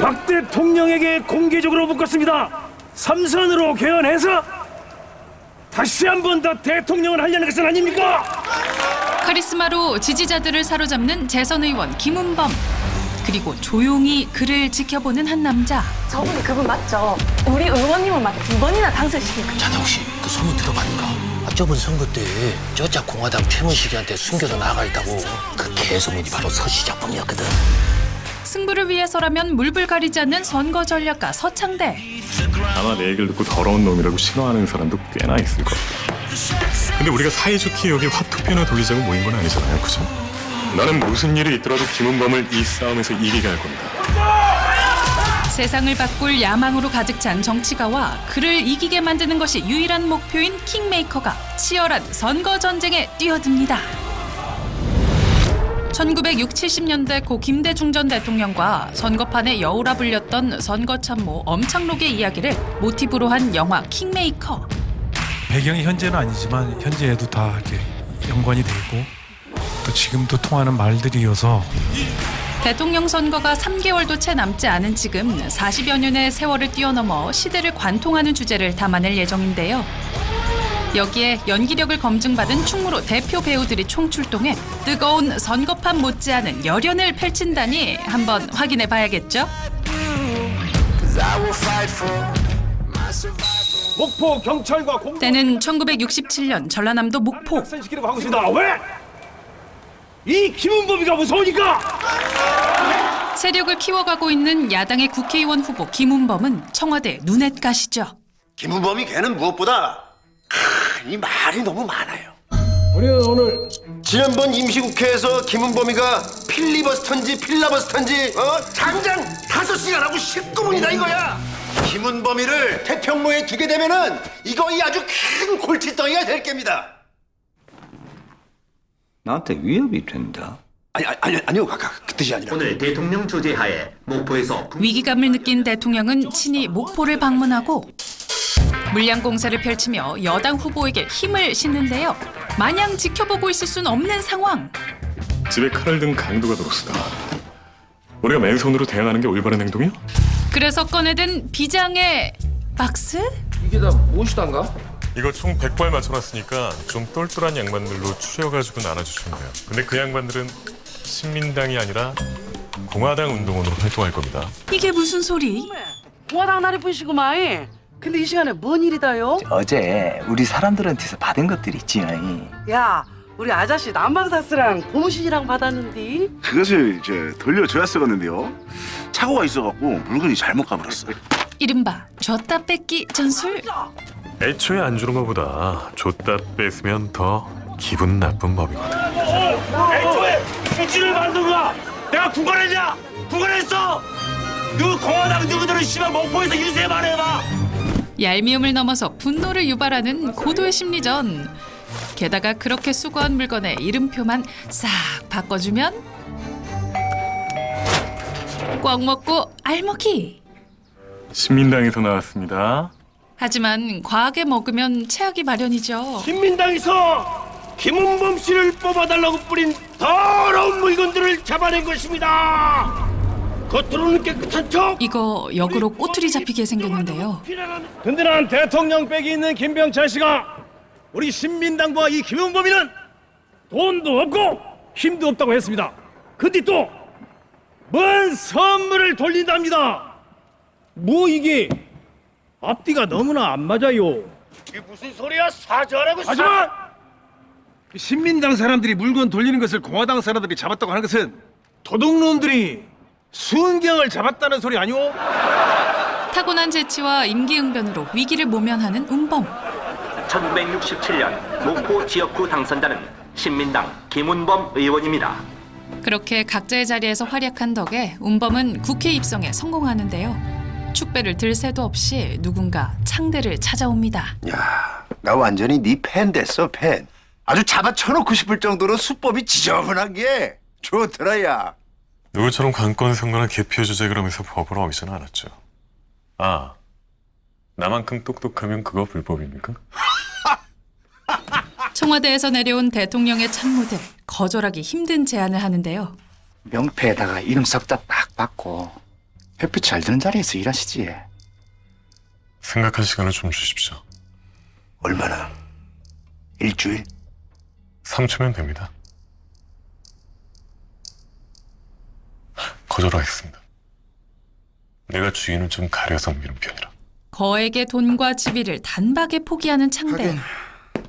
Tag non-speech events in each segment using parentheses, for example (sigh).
박 대통령에게 공개적으로 묻겠습니다. 삼선으로 개헌해서 다시 한 번 더 대통령을 하려는 것은 아닙니까? 카리스마로 지지자들을 사로잡는 재선 의원 김은범 그리고 조용히 그를 지켜보는 한 남자 저분이 그분 맞죠? 우리 의원님을 막두 번이나 당선시킨 자네 혹시 그 소문 들어봤는가? 아, 저번 선거 때 저자 공화당 최문식이한테 숨겨서 나가 있다고 그 개소문이 바로 서씨 작품이었거든. 승부를 위해서라면 물불 가리지 않는 선거 전략가 서창대 아마 내 얘기를 듣고 더러운 놈이라고 싫어하는 사람도 꽤나 있을 거야. 근데 우리가 사이좋게 여기 화투표나 돌리자고 모인 건 아니잖아요, 그죠? 나는 무슨 일이 있더라도 김은범을 이 싸움에서 이기게 할 겁니다. 세상을 바꿀 야망으로 가득 찬 정치가와 그를 이기게 만드는 것이 유일한 목표인 킹메이커가 치열한 선거 전쟁에 뛰어듭니다. 1960, 70년대 고 김대중 전 대통령과 선거판에 여우라 불렸던 선거 참모 엄창록의 이야기를 모티브로 한 영화 킹메이커. 배경이 현재는 아니지만 현재에도 다 이렇게 연관이 돼 있고 또 지금도 통하는 말들이어서 대통령 선거가 3개월도 채 남지 않은 지금 40여 년의 세월을 뛰어넘어 시대를 관통하는 주제를 담아낼 예정인데요. 여기에 연기력을 검증받은 충무로 대표 배우들이 총출동해 뜨거운 선거판 못지않은 열연을 펼친다니 한번 확인해 봐야겠죠? 목포 경찰과 공무원 때는 1967년 전라남도 목포 시키려고 하고 있습니다. 왜? 이 김은범이가 무서우니까. 세력을 키워가고 있는 야당의 국회의원 후보 김은범은 청와대 눈엣 가시죠. 김은범이 걔는 무엇보다 크, 이 말이 너무 많아요. 우리는 오늘 지난번 임시국회에서 김은범이가 필리버스터인지 필라버스터인지 어? 장장 다섯 시간 하고 19분이다 이거야. 김은범이를 태평로에 두게 되면은 이거 이 아주 큰 골칫덩이가 될 겁니다. 나한테 위협이 된다. 아니 아니 아니 아니요 각각 그 뜻이 아니라. 오늘 대통령 주재하에 목포에서 위기감을 느낀 대통령은 친히 목포를 방문하고 물량 공세를 펼치며 여당 후보에게 힘을 싣는데요. 마냥 지켜보고 있을 순 없는 상황. 집에 칼을 든 강도가 들었수다. 우리가 맨손으로 대응하는 게 올바른 행동이야? 그래서 꺼내든 비장의 박스? 이거 총 100발 맞춰놨으니까 좀 똘똘한 양반들로 추려가지고 나눠주시면 돼요. 근데 그 양반들은 신민당이 아니라 공화당 운동원으로 활동할 겁니다. 이게 무슨 소리? 공화당 날이 분시구만. 근데 이 시간에 뭔 일이다요? 어제 우리 사람들한테서 받은 것들 있지. 야, 우리 아저씨 난방사스랑 고무신이랑 받았는데. 그것을 이제 돌려줘야 쓰겠는데요. 착오가 있어갖고 물건이 잘못 가버렸어. 이른바 줬다 뺏기 전술? 애초에 안 주는 것보다 줬다 뺏으면 더 기분 나쁜 법이거든. 애초에 택시를 만든 거야. 내가 구걸했냐? 구걸했어. 그 공화당 누구들은 씨발 목포에서 유세 말해봐. 얄미움을 넘어서 분노를 유발하는 고도의 심리전. 게다가 그렇게 수거한 물건의 이름표만 싹 바꿔주면 꽉 먹고 알먹기. 신민당에서 나왔습니다. 하지만 과하게 먹으면 체하기 마련이죠. 신민당에서 김은범 씨를 뽑아달라고 뿌린 더러운 물건들을 잡아낸 것입니다. 겉으로는 깨끗한 척. 이거 역으로 꼬투리 잡히게 생겼는데요. 든든한 대통령 백이 있는 김병찬 씨가 우리 신민당과 이 김은범이는 돈도 없고 힘도 없다고 했습니다. 근데 또뭔 선물을 돌린답니다. 뭐 이게 앞뒤가 너무나 안 맞아요. 이게 무슨 소리야? 사죄하라고 하지만 신민당 사람들이 물건 돌리는 것을 공화당 사람들이 잡았다고 하는 것은 도둑놈들이 순경을 잡았다는 소리 아니오? 타고난 재치와 임기응변으로 위기를 모면하는 운범. 1967년 목포 지역구 당선자는 신민당 김운범 의원입니다. 그렇게 각자의 자리에서 활약한 덕에 운범은 국회 입성에 성공하는데요. 축배를 들 새도 없이 누군가 창대를 찾아옵니다. 야, 나 완전히 네 팬 됐어 팬. 아주 잡아 쳐놓고 싶을 정도로 수법이 지저분한 게 좋더라 야. 누구처럼 관건 선거나 개표 주제 그러면서 법으로 어기지는 않았죠. 아, 나만큼 똑똑하면 그거 불법입니까? (laughs) 청와대에서 내려온 대통령의 참모들 거절하기 힘든 제안을 하는데요. 명패에다가 이름 석자 딱 받고 햇빛 잘 드는 자리에서 일하시지. 생각할 시간을 좀 주십시오. 얼마나? 일주일? 3초면 됩니다. 거절하겠습니다. 내가 주인을 좀 가려서 미는 편이라. 거액의 돈과 지위를 단박에 포기하는 창대.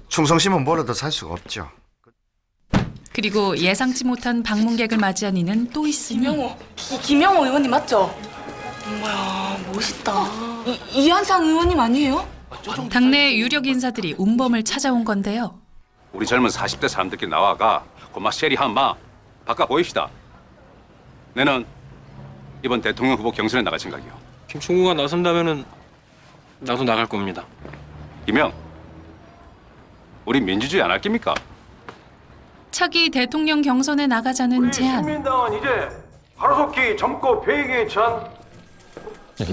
충성심은 뭐라도 살 수가 없죠. 그리고 예상치 못한 방문객을 맞이한 이는 또 있으니 김영호. 이 김영호 의원님 맞죠? 뭐야 멋있다. 이, 이한상 의원님 아니에요? 당내 유력 인사들이 운범을 찾아온 건데요. 우리 젊은 40대 사람들끼리 나와가 고마 쉐리 한마 바꿔 보입시다. 내는 이번 대통령 후보 경선에 나갈 생각이요. 김충구가 나선다면은 나도 나갈 겁니다. 김영, 우리 민주주의 안할 깁니까? 차기 대통령 경선에 나가자는 제안. 신민당은 이제 하루속히 젊고 배에게 처한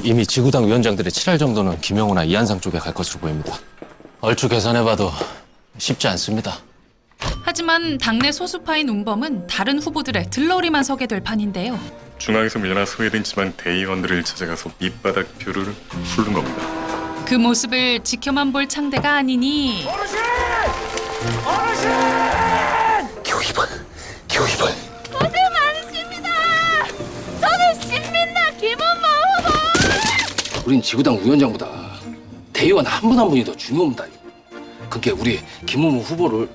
이미 지구당 위원장들의 7할 정도는 김영호나 이한상 쪽에 갈 것으로 보입니다. 얼추 계산해봐도 쉽지 않습니다. 하지만 당내 소수파인 운범은 다른 후보들의 들러리만 서게 될 판인데요. 중앙에서 밀려나 소외됐지만 대의원들을 찾아가서 밑바닥 표를 훑는 겁니다. 그 모습을 지켜만 볼 창대가 아니니 겨우 이번, 겨우 이번. 우린 지구당 위원장보다 대의원 한 분 한 분이 더 중요합니다. 그게 우리 김우무 후보를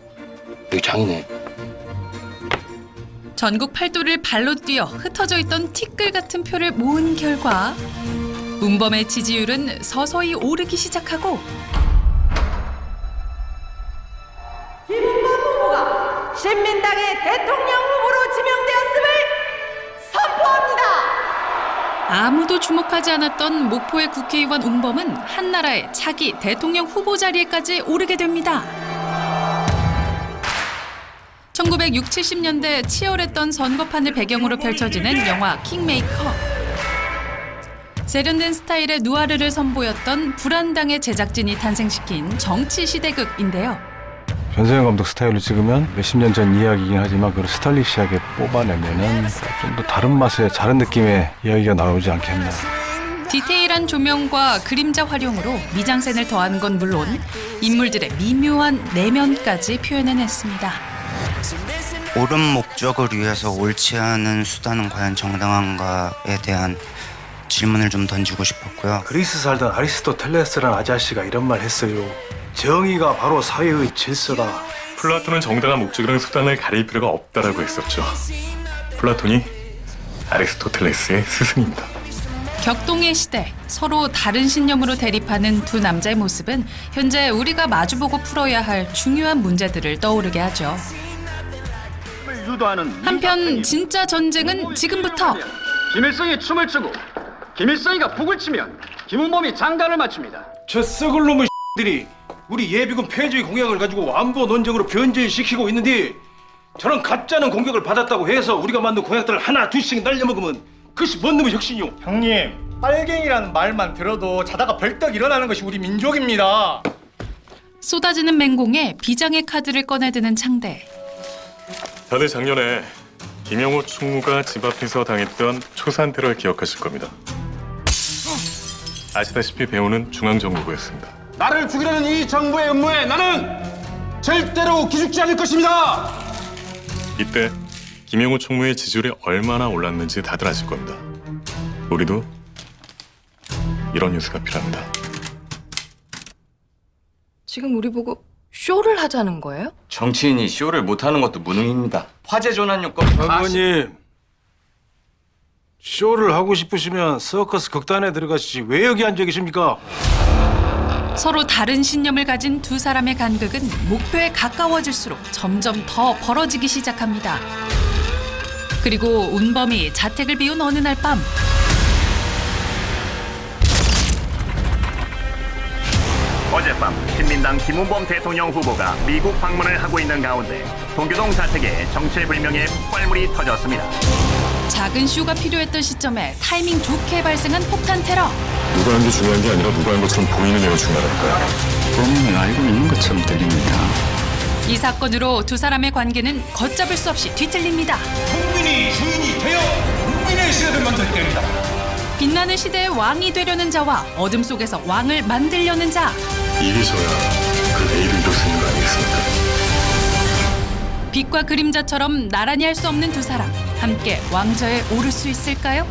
여기 장이네. 전국 팔도를 발로 뛰어 흩어져 있던 티끌 같은 표를 모은 결과 운범의 지지율은 서서히 오르기 시작하고 신민당의 대통령 후보로 지명되었음을 선포합니다. 아무도 주목하지 않았던 목포의 국회의원 운범은 한나라의 차기 대통령 후보 자리에까지 오르게 됩니다. 1960, 70년대 치열했던 선거판을 배경으로 펼쳐지는 영화 킹메이커. 세련된 스타일의 누아르를 선보였던 불안당의 제작진이 탄생시킨 정치 시대극인데요. 변세영 감독 스타일로 찍으면 몇십 년 전 이야기이긴 하지만 그걸 스타일리시하게 뽑아내면은 좀 더 다른 맛의 다른 느낌의 이야기가 나오지 않겠나. 디테일한 조명과 그림자 활용으로 미장센을 더하는 건 물론 인물들의 미묘한 내면까지 표현해냈습니다. 옳은 목적을 위해서 옳지 않은 수단은 과연 정당한가에 대한 질문을 좀 던지고 싶었고요. 그리스 살던 아리스토텔레스라는 아저씨가 이런 말 했어요. 정의가 바로 사회의 질서다. 플라톤은 정당한 목적이라는 수단을 가릴 필요가 없다라고 했었죠. 플라톤이 아리스토텔레스의 스승입니다. 격동의 시대, 서로 다른 신념으로 대립하는 두 남자의 모습은 현재 우리가 마주보고 풀어야 할 중요한 문제들을 떠오르게 하죠. 한편 진짜 전쟁은 지금부터 김일성이 춤을 추고 김일성이가 북을 치면 김은범이 장단을 맞춥니다. 저 썩을 놈의 들이 우리 예비군 폐쇄 공약을 가지고 안보 논쟁으로 변질시키고 있는데 저런 가짜는 공격을 받았다고 해서 우리가 만든 공약들을 하나 둘씩 날려먹으면 그것이 뭔 놈의 혁신이요? 형님, 빨갱이라는 말만 들어도 자다가 벌떡 일어나는 것이 우리 민족입니다. 쏟아지는 맹공에 비장의 카드를 꺼내드는 창대. 다들 작년에 김영호 총무가 집 앞에서 당했던 초산 테러를 기억하실 겁니다. 아시다시피 배우는 중앙정보부였습니다. 나를 죽이려는 이 정부의 음모에 나는 절대로 기죽지 않을 것입니다. 이때 김영호 총무의 지지율이 얼마나 올랐는지 다들 아실 겁니다. 우리도 이런 뉴스가 필요합니다. 지금 우리 보고 쇼를 하자는 거예요? 정치인이 쇼를 못하는 것도 무능입니다. 화재 전환 요건 장관님 쇼를 하고 싶으시면 서커스 극단에 들어가시지 왜 여기 앉아 계십니까? 서로 다른 신념을 가진 두 사람의 간극은 목표에 가까워질수록 점점 더 벌어지기 시작합니다. 그리고 운범이 자택을 비운 어느 날 밤 어젯밤 신민당 김은범 대통령 후보가 미국 방문을 하고 있는 가운데 동교동 자택에 정체불명의 폭발물이 터졌습니다. 작은 쇼가 필요했던 시점에 타이밍 좋게 발생한 폭탄 테러. 누가 한게 중요한 게 아니라 누가 한 것처럼 보이는 애가 중요하다니까요. 본인이 알고 있는 것처럼 들립니다. 이 사건으로 두 사람의 관계는 걷잡을 수 없이 뒤틀립니다. 국민이 주인이 되어 국민의 시대를 만들 때입니다. 빛나는 시대의 왕이 되려는 자와 어둠 속에서 왕을 만들려는 자. 이기셔야 그 내일을 쓰는 거 아니겠습니까? 빛과 그림자처럼 나란히 할 수 없는 두 사람. 함께 왕좌에 오를 수 있을까요?